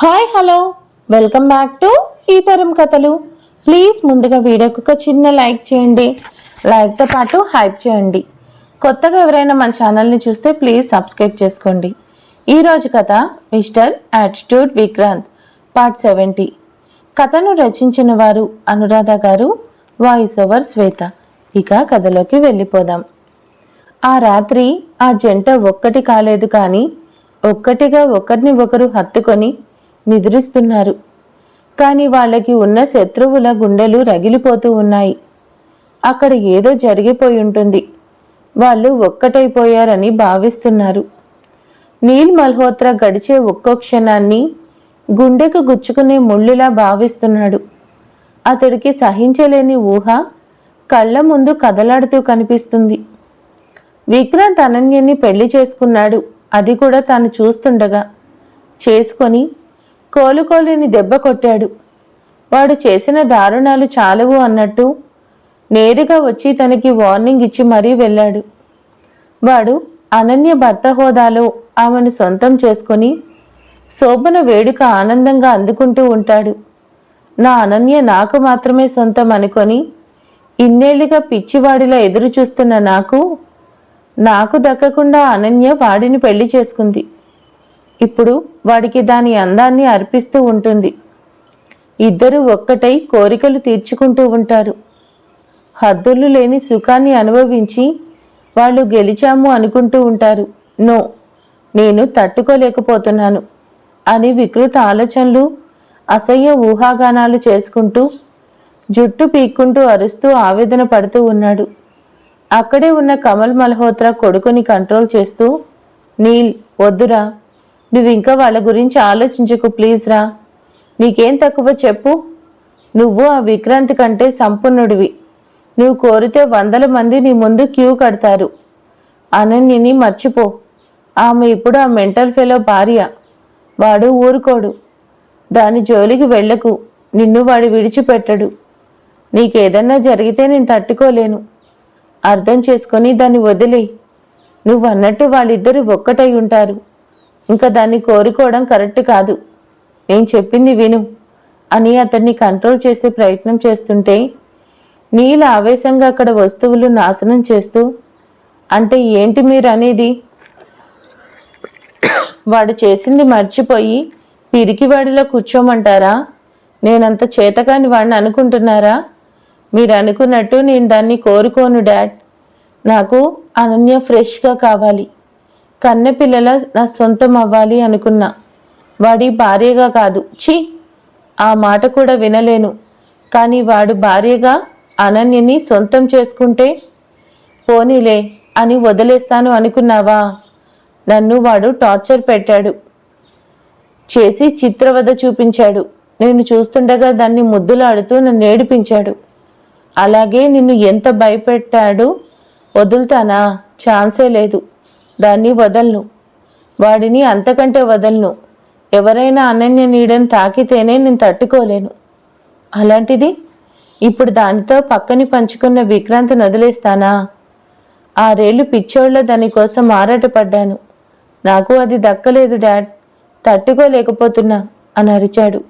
Hi hello. Welcome back to ఈ తరం కథలు. ప్లీజ్ ముందుగా వీడియోకి ఒక చిన్న లైక్ చేయండి. లైక్తో పాటు హైప్ చేయండి. కొత్తగా ఎవరైనా మన ఛానల్ని చూస్తే ప్లీజ్ సబ్స్క్రైబ్ చేసుకోండి. ఈరోజు కథ mister attitude Vikrant part seventy. కథను రచించిన వారు అనురాధ గారు వాయిస్ ఓవర్ శ్వేత. ఇక కథలోకి వెళ్ళిపోదాం. ఆ రాత్రి ఆ జంట ఒక్కటి కాలేదు కానీ ఒక్కటిగా ఒకరిని ఒకరు హత్తుకొని నిద్రిస్తున్నారు. కానీ వాళ్ళకి ఉన్న శత్రువుల గుండెలు రగిలిపోతూ ఉన్నాయి. అక్కడ ఏదో జరిగిపోయి ఉంటుంది. వాళ్ళు ఒక్కటైపోయారని భావిస్తున్నారు. నీల్ మల్హోత్రా గడిచే ఒక్కో క్షణాన్ని గుండెకు గుచ్చుకునే ముళ్ళులా భావిస్తున్నాడు. అతడికి సహించలేని ఊహ కళ్ళ ముందు కదలాడుతూ కనిపిస్తుంది. విక్రాంత్ అనన్యని పెళ్ళి చేసుకున్నాడు. అది కూడా తాను చూస్తుండగా. చేసుకొని కోలుకోలేని దెబ్బ కొట్టాడు. వాడు చేసిన దారుణాలు చాలవు అన్నట్టు నేరుగా వచ్చి తనకి వార్నింగ్ ఇచ్చి మరీ వెళ్ళాడు. వాడు అనన్య భర్త హోదాలో ఆమెను సొంతం చేసుకొని శోభన వేడుక ఆనందంగా అందుకుంటూ ఉంటాడు. నా అనన్య నాకు మాత్రమే సొంతం అనుకొని ఇన్నేళ్ళుగా పిచ్చివాడిలా ఎదురు చూస్తున్న నాకు నాకు దక్కకుండా అనన్య వాడిని పెళ్ళి చేసుకుంది. ఇప్పుడు వాడికి దాని అందాన్ని అర్పిస్తూ ఉంటుంది. ఇద్దరు ఒక్కటై కోరికలు తీర్చుకుంటూ ఉంటారు. హద్దులు లేని సుఖాన్ని అనుభవించి వాళ్ళు గెలిచాము అనుకుంటూ ఉంటారు. నో నేను తట్టుకోలేకపోతున్నాను అని వికృత ఆలోచనలు అసహ్య ఊహాగానాలు చేసుకుంటూ జుట్టు పీక్కుంటూ అరుస్తూ ఆవేదన పడుతూ ఉన్నాడు. అక్కడే ఉన్న కమల్ మల్హోత్రా కొడుకుని కంట్రోల్ చేస్తూ నీల్ వద్దురా నువ్వు ఇంకా వాళ్ళ గురించి ఆలోచించకు ప్లీజ్ రా. నీకేం తక్కువ చెప్పు. నువ్వు ఆ విక్రాంతి కంటే సంపన్నుడివి. నువ్వు కోరితే వందల మంది నీ ముందు క్యూ కడతారు. అనన్యని మర్చిపో. ఆమె ఇప్పుడు ఆ మెంటల్ ఫెలో భార్య. వాడు ఊరుకోడు. దాని జోలికి వెళ్ళకు. నిన్ను వాడు విడిచిపెట్టడు. నీకేదన్నా జరిగితే నేను తట్టుకోలేను. అర్థం చేసుకొని దాన్ని వదిలేయి. నువ్వు అన్నట్టు వాళ్ళిద్దరూ ఒక్కటై ఉంటారు. ఇంకా దాన్ని కోరుకోవడం కరెక్ట్ కాదు. నేను చెప్పింది విను. అని అతన్ని కంట్రోల్ చేసే ప్రయత్నం చేస్తుంటే నీల ఆవేశంగా అక్కడ వస్తువులు నాశనం చేస్తూ అంటే ఏంటి మీరు అనేది వాడు చేసింది మర్చిపోయి పిరికివాడిలో కూర్చోమంటారా? నేనంత చేతకాని వాడిని అనుకుంటున్నారా? మీరు అనుకున్నట్టు నేను దాన్ని కోరుకోను డాడ్. నాకు అనన్య ఫ్రెష్గా కావాలి. కన్నెపిల్లల నా సొంతం అవ్వాలి అనుకున్నా. వాడి భార్యగా కాదు. ఛీ! ఆ మాట కూడా వినలేను. కానీ వాడు భార్యగా అనన్యని సొంతం చేసుకుంటే పోనీలే అని వదిలేస్తాను అనుకున్నావా? నన్ను వాడు టార్చర్ పెట్టాడు. చేసి చిత్రవద చూపించాడు. నేను చూస్తుండగా దాన్ని ముద్దులాడుతూ నన్ను ఏడిపించాడు. అలాగే నిన్ను ఎంత భయపెట్టాడు వదులుతానా? ఛాన్సే లేదు. దాన్ని వదలను. వాడిని అంతకంటే వదలను. ఎవరైనా అనన్య నీడని తాకితేనే నేను తట్టుకోలేను. అలాంటిది? ఇప్పుడు దానితో పక్కని పంచుకున్న విక్రాంతి వదిలేస్తానా? ఆరేళ్ళు పిచ్చోళ్ళ దానికోసం ఆరాటపడ్డాను. నాకు అది దక్కలేదు డాడ్. తట్టుకోలేకపోతున్నా అని అరిచాడు.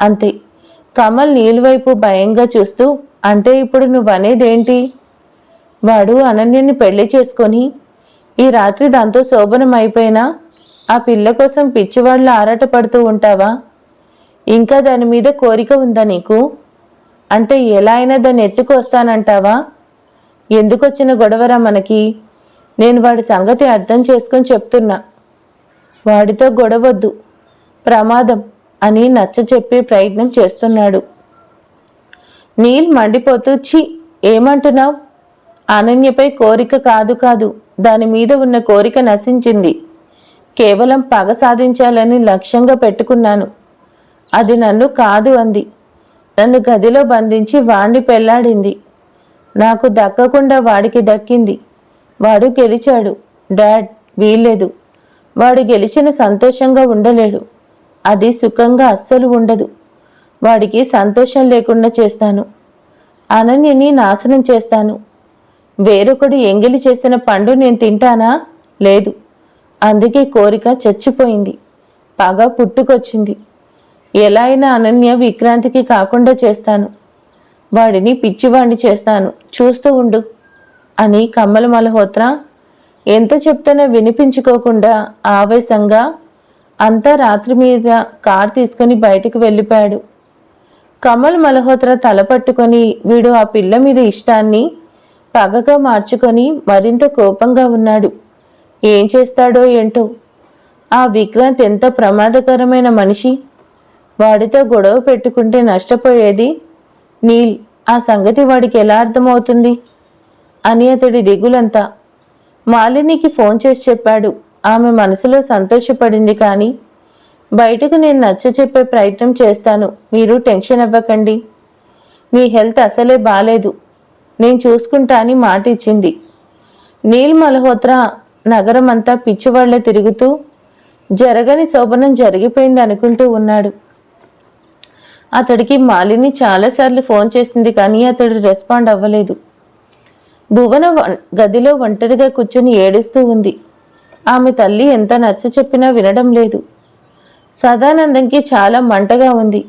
అంతే. కమల్ నీలువైపు భయంగా చూస్తూ అంటే ఇప్పుడు నువ్వనేదేంటి? వాడు అనన్యని పెళ్ళి చేసుకొని ఈ రాత్రి దాంతో శోభనం అయిపోయినా ఆ పిల్ల కోసం పిచ్చివాళ్ళు ఆరాటపడుతూ ఉంటావా? ఇంకా దాని మీద కోరిక ఉందా నీకు? అంటే ఎలా అయినా దాన్ని ఎత్తుకొస్తానంటావా ఎందుకొచ్చిన గొడవరా మనకి? నేను వాడి సంగతి అర్థం చేసుకొని చెప్తున్నా. వాడితో గొడవద్దు ప్రమాదం అని నచ్చ చెప్పే ప్రయత్నం చేస్తున్నాడు. నీల్ మండిపోతూ ఛీ ఏమంటున్నావు? అనన్యపై కోరిక కాదు కాదు. దాని మీద ఉన్న కోరిక నశించింది. కేవలం పగ సాధించాలని లక్ష్యంగా పెట్టుకున్నాను. అది నన్ను కాదు అంది. నన్ను గదిలో బంధించి వాణ్ణి పెళ్ళాడింది. నాకు దక్కకుండా వాడికి దక్కింది. వాడు గెలిచాడు. డాడ్ వీల్లేదు. వాడు గెలిచిన సంతోషంగా ఉండలేడు. అది సుఖంగా అస్సలు ఉండదు. వాడికి సంతోషం లేకుండా చేస్తాను. అనన్యని నాశనం చేస్తాను. వేరొకడు ఎంగిలి చేసిన పండు నేను తింటానా? లేదు. అందుకే కోరిక చచ్చిపోయింది. పగ పుట్టుకొచ్చింది. ఎలా అయినా అనన్య విక్రాంతికి కాకుండా చేస్తాను. వాడిని పిచ్చివాణ్ణి చేస్తాను. చూస్తూ ఉండు. అని కమ్మల మల్హోత్రా ఎంత చెప్తానో వినిపించుకోకుండా ఆవేశంగా అంతా రాత్రి మీద కార్ తీసుకుని బయటికి వెళ్ళిపోయాడు. కమల్ మల్హోత్రా తల పట్టుకొని వీడు ఆ పిల్ల మీద ఇష్టాన్ని పగగా మార్చుకొని మరింత కోపంగా ఉన్నాడు. ఏం చేస్తాడో ఏంటో? ఆ విక్రాంత్ ఎంత ప్రమాదకరమైన మనిషి. వాడితో గొడవ పెట్టుకుంటే నష్టపోయేది? నీల్ ఆ సంగతి వాడికి ఎలా అర్థమవుతుంది? అని అతడి దిగులంతా. మాలినికి ఫోన్ చేసి చెప్పాడు. ఆమె మనసులో సంతోషపడింది కానీ బయటకు నేను నచ్చ చెప్పే ప్రయత్నం చేస్తాను. మీరు టెన్షన్ అవ్వకండి. మీ హెల్త్ అసలే బాలేదు. నేను చూసుకుంటా అని మాట ఇచ్చింది. నీల్ మల్హోత్రా నగరం అంతా పిచ్చివాళ్ళే తిరుగుతూ జరగని శోభనం జరిగిపోయింది అనుకుంటూ ఉన్నాడు. అతడికి మాలిని చాలాసార్లు ఫోన్ చేసింది కానీ అతడు రెస్పాండ్ అవ్వలేదు. భువన గదిలో ఒంటరిగా కూర్చొని ఏడుస్తూ ఉంది. ఆమె తల్లి ఎంత నచ్చ చెప్పినా వినడం లేదు. సదానందంకి చాలా మంటగా ఉంది.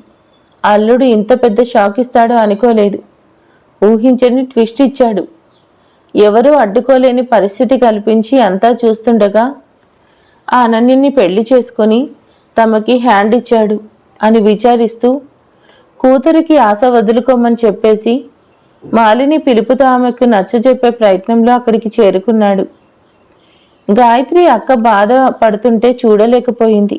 అల్లుడు ఇంత పెద్ద షాక్ ఇస్తాడో అనుకోలేదు. ఊహించని ట్విస్ట్ ఇచ్చాడు. ఎవరూ అడ్డుకోలేని పరిస్థితి కల్పించి అంతా చూస్తుండగా ఆ అనన్యని పెళ్ళి చేసుకొని తమకి హ్యాండ్ ఇచ్చాడు అని విచారిస్తూ కూతురికి ఆశ వదులుకోమని చెప్పేసి మాలిని పిలుపుతో ఆమెకు నచ్చజెప్పే ప్రయత్నంలో అక్కడికి చేరుకున్నాడు. గాయత్రి అక్క బాధ పడుతుంటే చూడలేకపోయింది.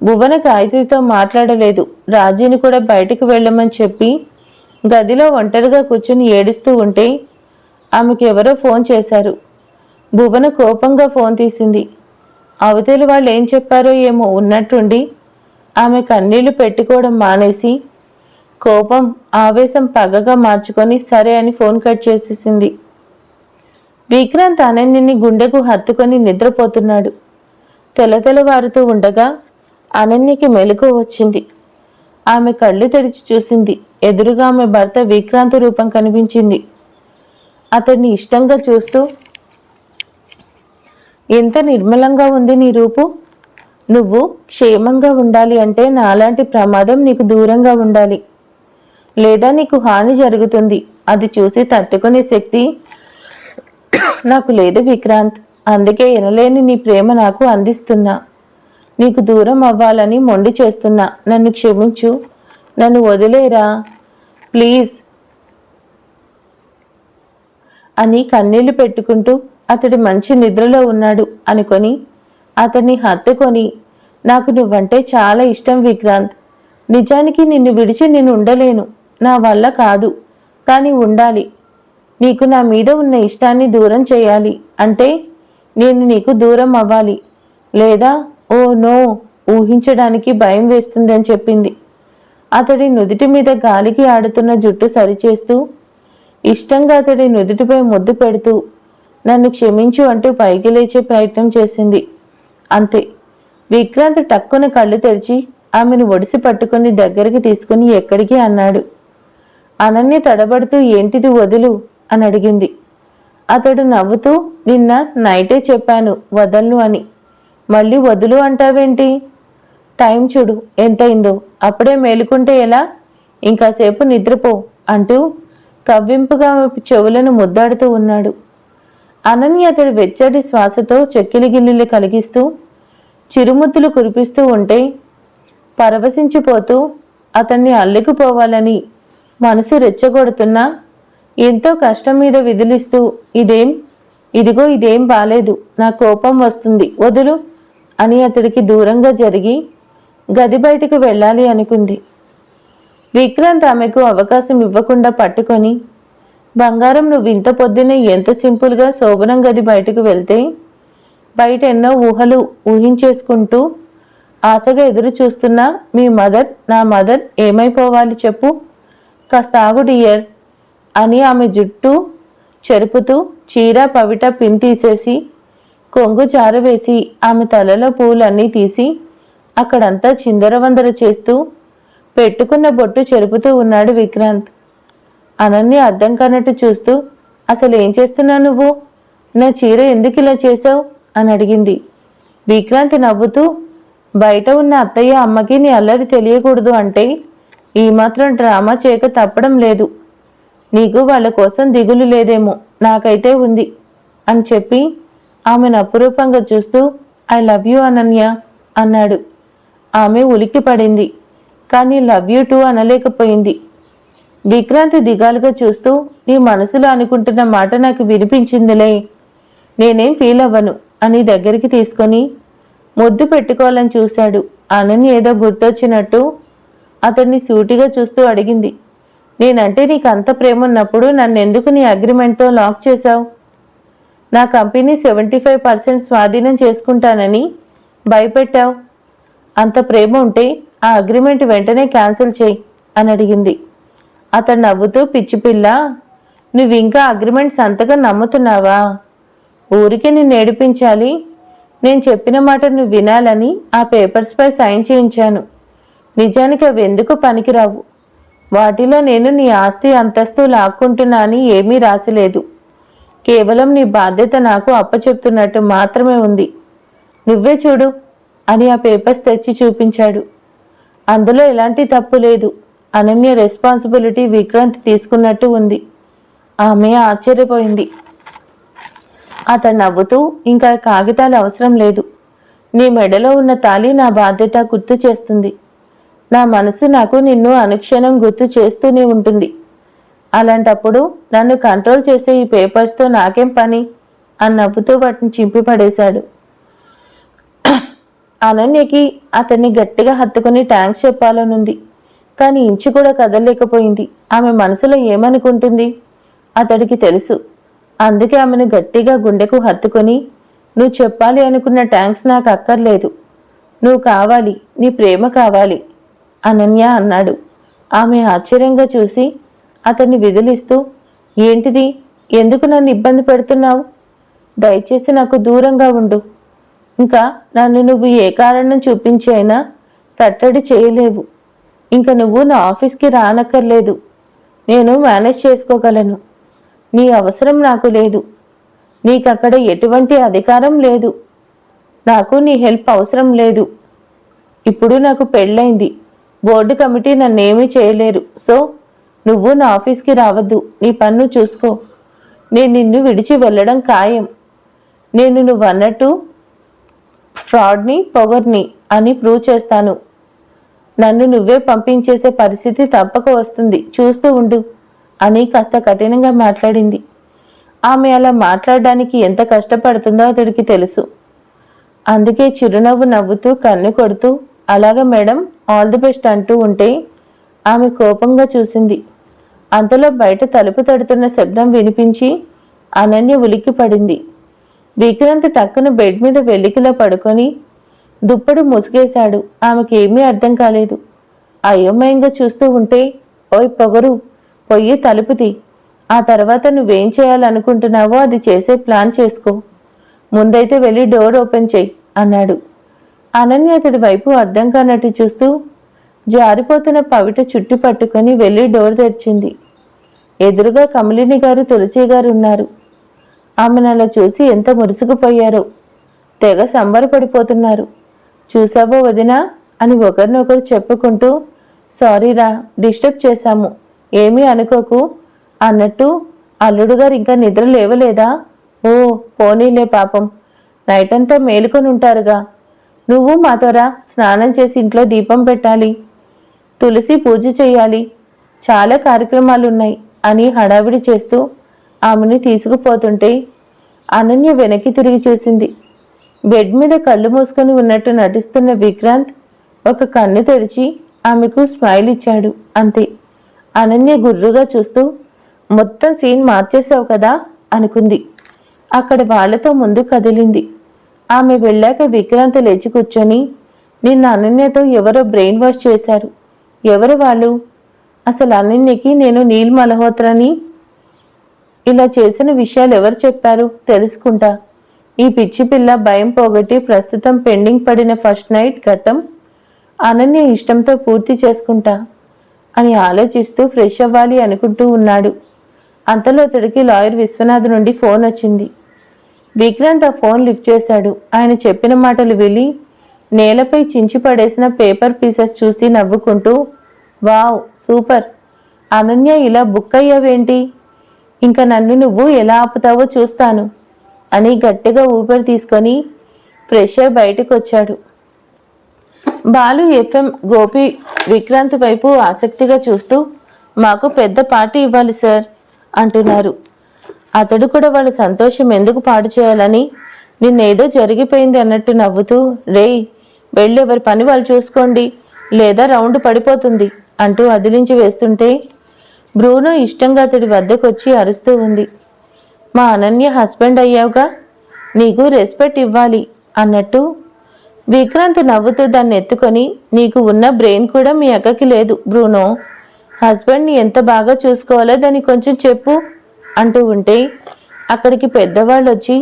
భువన గాయత్రితో మాట్లాడలేదు. రాజీని కూడా బయటకు వెళ్ళమని చెప్పి గదిలో ఒంటరిగా కూర్చుని ఏడుస్తూ ఉంటే ఆమెకు ఎవరో ఫోన్ చేశారు. భువన కోపంగా ఫోన్ తీసింది. అవతలి వాళ్ళు ఏం చెప్పారో ఏమో ఉన్నట్టుండి ఆమె కన్నీళ్ళు పెట్టుకోవడం మానేసి కోపం ఆవేశం పగగా మార్చుకొని సరే అని ఫోన్ కట్ చేసేసింది. విక్రాంత్ అనన్యని గుండెకు హత్తుకొని నిద్రపోతున్నాడు. తెలతెలవారుతూ ఉండగా అనన్యకి మెలకు వచ్చింది. ఆమె కళ్ళు తెరిచి చూసింది. ఎదురుగా ఆమె భర్త విక్రాంతి రూపం కనిపించింది. అతన్ని ఇష్టంగా చూస్తూ ఎంత నిర్మలంగా ఉంది నీ రూపు. నువ్వు క్షేమంగా ఉండాలి అంటే నాలాంటి ప్రమాదం నీకు దూరంగా ఉండాలి. లేదా నీకు హాని జరుగుతుంది. అది చూసి తట్టుకునే శక్తి నాకు లేదు విక్రాంత్. అందుకే ఎనలేని నీ ప్రేమ నాకు అందిస్తున్నా. నీకు దూరం అవ్వాలని మొండి చేస్తున్నా. నన్ను క్షమించు. నన్ను వదిలేరా? ప్లీజ్. అని కన్నీళ్ళు పెట్టుకుంటూ అతడు మంచి నిద్రలో ఉన్నాడు అనుకొని అతన్ని హత్తుకొని నాకు నువ్వంటే చాలా ఇష్టం విక్రాంత్. నిజానికి నిన్ను విడిచి నేను ఉండలేను. నా వల్ల కాదు. కానీ ఉండాలి. నీకు నా మీద ఉన్న ఇష్టాన్ని దూరం చేయాలి. అంటే నేను నీకు దూరం అవ్వాలి. లేదా ఓ నో ఊహించడానికి భయం వేస్తుందని చెప్పింది. అతడి నుదిటి మీద గాలికి ఆడుతున్న జుట్టు సరిచేస్తూ ఇష్టంగా అతడి నుదుటిపై ముద్దు పెడుతూ నన్ను క్షమించు అంటూ పైకి లేచే ప్రయత్నం చేసింది. అంతే. విక్రాంత్ టక్కున కళ్ళు తెరిచి ఆమెను ఒడిసి పట్టుకుని దగ్గరికి తీసుకుని ఎక్కడికి అన్నాడు. అనన్య తడబడుతూ ఏంటిది వదులు అని అడిగింది. అతడు నవ్వుతూ నిన్న నైటే చెప్పాను వదలను అని. మళ్ళీ వదులు అంటావేంటి? టైం చూడు ఎంతయిందో అప్పుడే మేలుకుంటే ఎలా? ఇంకాసేపు నిద్రపో అంటూ కవ్వింపుగా చెవులను ముద్దాడుతూ ఉన్నాడు. అనన్య అతడి వెచ్చటి శ్వాసతో చెక్కిలి గిల్లిలు కలిగిస్తూ చిరుముద్దులు కురిపిస్తూ ఉంటే పరవశించిపోతూ అతన్ని అల్లుకుపోవాలని మనసు రెచ్చగొడుతున్నా ఎంతో కష్టం మీద విదిలిస్తూ ఇదేం? ఇదిగో ఇదేం బాలేదు. నా కోపం వస్తుంది. వదులు అని అతడికి దూరంగా జరిగి గది బయటకు వెళ్ళాలి అనుకుంది. విక్రాంత్ ఆమెకు అవకాశం ఇవ్వకుండా పట్టుకొని బంగారం నువ్వు ఇంత పొద్దునే ఎంత సింపుల్గా శోభనం గది బయటకు వెళ్తే బయట ఎన్నో ఊహలు ఊహించేసుకుంటూ ఆశగా ఎదురు చూస్తున్న మీ మదర్ నా మదర్ ఏమైపోవాలి చెప్పు. కాస్త ఆగు డియర్ అని ఆమె జుట్టు చెరుపుతూ చీర పవిట పిన్ తీసేసి కొంగు జారవేసి ఆమె తలలో పూలన్నీ తీసి అక్కడంతా చిందరవందర చేస్తూ పెట్టుకున్న బొట్టు చెరుపుతూ ఉన్నాడు విక్రాంత్. అనన్య అర్థం కానట్టు చూస్తూ అసలు ఏం చేస్తున్నావు నువ్వు? నా చీర ఎందుకు ఇలా చేసావు అని అడిగింది. విక్రాంతి నవ్వుతూ బయట ఉన్న అత్తయ్య అమ్మకి నీ అల్లరి తెలియకూడదు అంటే ఈ మాత్రం డ్రామా చేయక తప్పడం లేదు. నీకు వాళ్ళ కోసం దిగులు లేదేమో నాకైతే ఉంది అని చెప్పి ఆమెను అపురూపంగా చూస్తూ ఐ లవ్ యూ అనన్య అన్నాడు. ఆమె ఉలిక్కిపడింది. కానీ లవ్ యూ టూ అనలేకపోయింది. విక్రాంతి దిగాలుగా చూస్తూ నీ మనసులో అనుకుంటున్న మాట నాకు వినిపించిందిలే. నేనేం ఫీల్ అవ్వను అని దగ్గరికి తీసుకొని ముద్దు పెట్టుకోవాలని చూశాడు. అనని ఏదో గుర్తొచ్చినట్టు అతన్ని సూటిగా చూస్తూ అడిగింది. నేనంటే నీకు అంత ప్రేమ ఉన్నప్పుడు నన్ను ఎందుకు నీ అగ్రిమెంట్తో లాక్ చేశావు? నా కంపెనీ సెవెంటీ ఫైవ్ పర్సెంట్ స్వాధీనం చేసుకుంటానని భయపెట్టావు? అంత ప్రేమ ఉంటే ఆ అగ్రిమెంట్ వెంటనే క్యాన్సిల్ చేయి అని అడిగింది. అతను నవ్వుతూ పిచ్చి పిల్ల నువ్వు ఇంకా అగ్రిమెంట్ సంతకం నమ్ముతున్నావా? ఊరికే నిన్ను ఏడిపించాలి. నేను చెప్పిన మాట నువ్వు వినాలని ఆ పేపర్స్పై సైన్ చేయించాను. నిజానికి అవి ఎందుకు పనికిరావు? వాటిలో నేను నీ ఆస్తి అంతస్తు లాక్కుంటున్నా అని ఏమీ రాసిలేదు. కేవలం నీ బాధ్యత నాకు అప్పచెప్తున్నట్టు మాత్రమే ఉంది. నువ్వే చూడు. అని ఆ పేపర్స్ తెచ్చి చూపించాడు. అందులో ఎలాంటి తప్పు లేదు. అనన్య రెస్పాన్సిబిలిటీ విక్రాంత్ తీసుకున్నట్టు ఉంది. ఆమె ఆశ్చర్యపోయింది. అతను నవ్వుతూ ఇంకా కాగితాలు అవసరం లేదు. నీ మెడలో ఉన్న తాళి నా బాధ్యత గుర్తు చేస్తుంది. నా మనసు నాకు నిన్ను అనుక్షణం గుర్తు చేస్తూనే ఉంటుంది. అలాంటప్పుడు నన్ను కంట్రోల్ చేసే ఈ పేపర్స్తో నాకేం పని? అని నవ్వుతూ వాటిని చింపి పడేశాడు. అనన్యకి అతన్ని గట్టిగా హత్తుకుని ట్యాంక్స్ చెప్పాలనుంది. కానీ ఇంచు కూడా కదలలేకపోయింది. ఆమె మనసులో ఏమనుకుంటుంది? అతడికి తెలుసు. అందుకే ఆమెను గట్టిగా గుండెకు హత్తుకొని నువ్వు చెప్పాలి అనుకున్న ట్యాంక్స్ నాకు అక్కర్లేదు. నువ్వు కావాలి నీ ప్రేమ కావాలి అనన్య అన్నాడు. ఆమె ఆశ్చర్యంగా చూసి అతన్ని విదిలిస్తూ ఏంటిది? ఎందుకు నన్ను ఇబ్బంది పెడుతున్నావు? దయచేసి నాకు దూరంగా ఉండు. ఇంకా నన్ను నువ్వు ఏ కారణం చూపించి అయినా కట్టడి చేయలేవు. ఇంకా నువ్వు నా ఆఫీస్కి రానక్కర్లేదు. నేను మేనేజ్ చేసుకోగలను. నీ అవసరం నాకు లేదు. నీకు అక్కడ ఎటువంటి అధికారం లేదు. నాకు నీ హెల్ప్ అవసరం లేదు. ఇప్పుడు నాకు పెళ్ళైంది. బోర్డు కమిటీ నన్నేమీ చేయలేరు. సో నువ్వు నా ఆఫీస్కి రావద్దు. నీ పన్ను చూసుకో. నేను నిన్ను విడిచి వెళ్ళడం ఖాయం. నేను నువ్వు అన్నట్టు ఫ్రాడ్ని పొగర్ని అని ప్రూవ్ చేస్తాను. నన్ను నువ్వే పంపించేసే పరిస్థితి తప్పక వస్తుంది. చూస్తూ ఉండు అని కాస్త కఠినంగా మాట్లాడింది. ఆమె అలా మాట్లాడడానికి ఎంత కష్టపడుతుందో అతడికి తెలుసు. అందుకే చిరునవ్వు నవ్వుతూ కన్ను కొడుతూ అలాగా మేడం ఆల్ ది బెస్ట్ అంటూ ఉంటే ఆమె కోపంగా చూసింది. అంతలో బయట తలుపు తడుతున్న శబ్దం వినిపించి అనన్య ఉలిక్కి పడింది విక్రాంత్ టక్కున బెడ్ మీద వెల్లికిలా పడుకొని దుప్పడు ముసుగేశాడు ఆమెకేమీ అర్థం కాలేదు. అయోమయంగా చూస్తూ ఉంటే ఓయ్ పొగరు పొయ్యి తలుపుది. ఆ తర్వాత నువ్వేం చేయాలనుకుంటున్నావో అది చేసే ప్లాన్ చేసుకో. ముందైతే వెళ్ళి డోర్ ఓపెన్ చెయ్యి అన్నాడు. అనన్య అతడి వైపు అర్థం కానట్టు చూస్తూ జారిపోతున్న పవిట చుట్టు పట్టుకొని వెళ్ళి డోర్ తెరిచింది. ఎదురుగా కమలిని గారు తులసి గారు ఉన్నారు. ఆమెను అలా చూసి ఎంత మురుసుకుపోయారు తెగ సంబరపడిపోతున్నారు. చూసావో వదినా అని ఒకరినొకరు చెప్పుకుంటూ సారీరా డిస్టర్బ్ చేశాము. ఏమీ అనుకోకు అన్నట్టు అల్లుడు గారు ఇంకా నిద్ర లేవలేదా? ఓ పోనీలే పాపం. నైట్ అంతా మేలుకొని ఉంటారుగా నువ్వు మాతోరా స్నానం చేసి ఇంట్లో దీపం పెట్టాలి. తులసి పూజ చేయాలి. చాలా కార్యక్రమాలున్నాయి అని హడావిడి చేస్తూ ఆమెని తీసుకుపోతుంటే అనన్య వెనక్కి తిరిగి చూసింది. బెడ్ మీద కళ్ళు మూసుకొని ఉన్నట్టు నటిస్తున్న విక్రాంత్ ఒక కన్ను తెరిచి ఆమెకు స్మైల్ ఇచ్చాడు. అంతే. అనన్య గుర్రుగా చూస్తూ మొత్తం సీన్ మార్చేశావు కదా? అనుకుంది. అక్కడ వాళ్ళతో ముందు కదిలింది. ఆమె వెళ్ళాక విక్రాంత్ లేచి కూర్చొని నిన్న అనన్యతో ఎవరో బ్రెయిన్ వాష్ చేశారు. ఎవరు వాళ్ళు? అసలు అనన్యకి నేను నీల్ మల్హోత్రని ఇలా చేసిన విషయాలు ఎవరు చెప్పారు? తెలుసుకుంటా. ఈ పిచ్చి పిల్ల భయం పోగొట్టి ప్రస్తుతం పెండింగ్ పడిన ఫస్ట్ నైట్ ఘట్టం అనన్య ఇష్టంతో పూర్తి చేసుకుంటా అని ఆలోచిస్తూ ఫ్రెష్ అవ్వాలి అనుకుంటూ ఉన్నాడు. అంతలో అతడికి లాయర్ విశ్వనాథ్ నుండి ఫోన్ వచ్చింది. విక్రాంత్ ఆ ఫోన్ లిఫ్ట్ చేశాడు. ఆయన చెప్పిన మాటలు విని నేలపై చించి పడేసిన పేపర్ పీసెస్ చూసి నవ్వుకుంటూ వావ్ సూపర్. అనన్య ఇలా బుక్ అయ్యావేంటి? ఇంకా నన్ను నువ్వు ఎలా ఆపుతావో చూస్తాను అని గట్టిగా ఊపిరి తీసుకొని ఫ్రెష్ అయి బయటకు వచ్చాడు బాలు ఎఫ్ఎం గోపి విక్రాంత్ వైపు ఆసక్తిగా చూస్తూ మాకు పెద్ద పార్టీ ఇవ్వాలి సార్ అంటున్నారు. అతడు కూడా వాళ్ళ సంతోషం ఎందుకు పాడు చేయాలని నిన్నేదో జరిగిపోయింది అన్నట్టు నవ్వుతూ రేయ్ వెళ్ళి ఎవరి పని వాళ్ళు చూసుకోండి లేదా రౌండ్ పడిపోతుంది అంటూ అదిలించి వేస్తుంటే బ్రూనో ఇష్టంగా అతడి వద్దకు వచ్చి అరుస్తూ ఉంది. మా అనన్య హస్బెండ్ అయ్యావుగా? నీకు రెస్పెక్ట్ ఇవ్వాలి అన్నట్టు విక్రాంత్ నవ్వుతూ దాన్ని ఎత్తుకొని నీకు ఉన్న బ్రెయిన్ కూడా మీ అక్కకి లేదు బ్రూనో. హస్బెండ్ని ఎంత బాగా చూసుకోవాలో దాన్ని కొంచెం చెప్పు అంటూ ఉంటే అక్కడికి పెద్దవాళ్ళు వచ్చి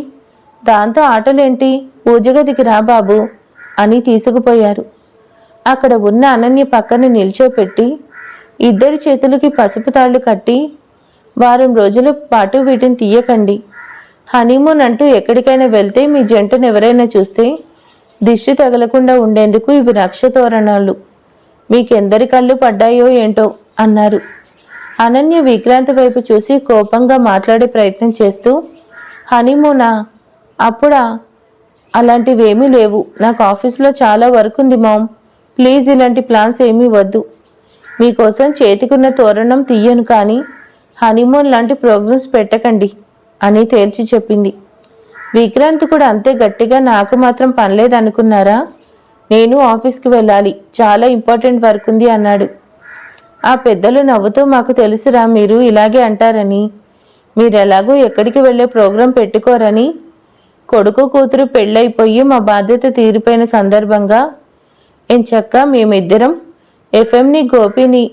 దాంతో ఆటలేంటి? పూజ గదికి రా బాబు అని తీసుకుపోయారు. అక్కడ ఉన్న అనన్య పక్కన నిల్చోపెట్టి ఇద్దరి చేతులకి పసుపు తాళ్ళు కట్టి వారం రోజుల పాటు వీటిని తీయకండి. హనీమూన్ అంటూ ఎక్కడికైనా వెళ్తే మీ జంటను ఎవరైనా చూస్తే దిష్టి తగలకుండా ఉండేందుకు ఇవి రక్ష తోరణాలు మీకెందరి కళ్ళు పడ్డాయో ఏంటో అన్నారు. అనన్య విక్రాంతి వైపు చూసి కోపంగా మాట్లాడే ప్రయత్నం చేస్తూ హనీమూనా అప్పుడా? అలాంటివేమీ లేవు. నాకు ఆఫీస్లో చాలా వర్క్ ఉంది మామ్. ప్లీజ్ ఇలాంటి ప్లాన్స్ ఏమీ వద్దు. మీకోసం చేతికున్న తోరణం తీయను కానీ హనీమూన్ లాంటి ప్రోగ్రామ్స్ పెట్టకండి అని తేల్చి చెప్పింది. విక్రాంత్ కూడా అంతే గట్టిగా నాకు మాత్రం పనిలేదనుకున్నారా నేను ఆఫీస్కి వెళ్ళాలి చాలా ఇంపార్టెంట్ వర్క్ ఉంది అన్నాడు. ఆ పెద్దలు నవ్వుతూ మాకు తెలుసురా మీరు ఇలాగే అంటారని మీరు ఎలాగో ఎక్కడికి వెళ్ళే ప్రోగ్రాం పెట్టుకోరని కొడుకు కూతురు పెళ్ళైపోయి మా బాధ్యత తీరిపోయిన సందర్భంగా ఎంచక్క మేమిద్దరం ఎఫ్ఎంని గోపిని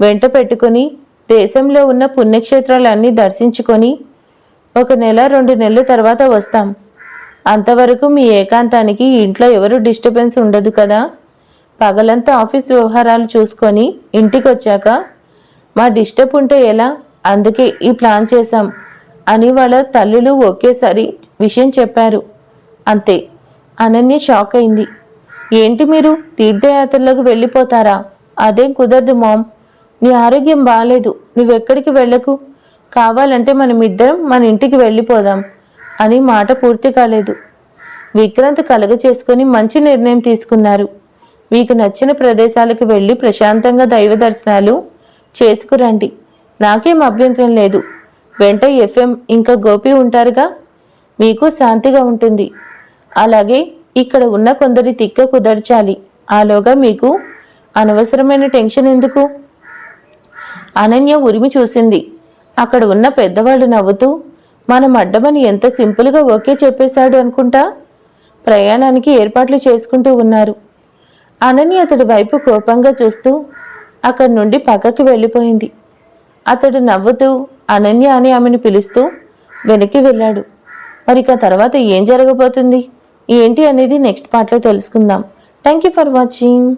వెంట పెట్టుకుని దేశంలో ఉన్న పుణ్యక్షేత్రాలన్నీ దర్శించుకొని ఒక నెల రెండు నెలల తర్వాత వస్తాం. అంతవరకు మీ ఏకాంతానికి ఇంట్లో ఎవరు డిస్టర్బెన్స్ ఉండదు కదా? పగలంతా ఆఫీస్ వ్యవహారాలు చూసుకొని ఇంటికి వచ్చాక మా డిస్టర్బ్ ఉంటే ఎలా? అందుకే ఈ ప్లాన్ చేశాం అని వాళ్ళ తల్లులు ఒకేసారి విషయం చెప్పారు. అంతే. అనన్య షాక్ అయింది. ఏంటి మీరు తీర్థయాత్రలకు వెళ్ళిపోతారా? అదేం కుదరదు మామ్. నీ ఆరోగ్యం బాగాలేదు నువ్వెక్కడికి వెళ్ళకు? కావాలంటే మనం ఇద్దరం మన ఇంటికి వెళ్ళిపోదాం అని మాట పూర్తి కాలేదు. విక్రాంత్ కలగ చేసుకుని మంచి నిర్ణయం తీసుకున్నారు. మీకు నచ్చిన ప్రదేశాలకు వెళ్ళి ప్రశాంతంగా దైవ దర్శనాలు చేసుకురండి నాకేం అభ్యంతరం లేదు. వెంట ఎఫ్ఎం ఇంకా గోపి ఉంటారుగా? మీకు శాంతిగా ఉంటుంది. అలాగే ఇక్కడ ఉన్న కొందరి తిక్క కుదర్చాలి. ఆలోగా మీకు అనవసరమైన టెన్షన్ ఎందుకు? అనన్య ఉరిమి చూసింది. అక్కడ ఉన్న పెద్దవాళ్ళు నవ్వుతూ మనం అడ్డమని ఎంత సింపుల్గా ఓకే చెప్పేశాడు అనుకుంటా? ప్రయాణానికి ఏర్పాట్లు చేసుకుంటూ ఉన్నారు. అనన్య అతడి వైపు కోపంగా చూస్తూ అక్కడి నుండి పక్కకి వెళ్ళిపోయింది. అతడు నవ్వుతూ అనన్య అని ఆమెను పిలుస్తూ వెనక్కి వెళ్ళాడు. మరిక తర్వాత ఏం జరగబోతుంది? ఏంటి అనేది నెక్స్ట్ పార్ట్లో తెలుసుకుందాం. Thank you for watching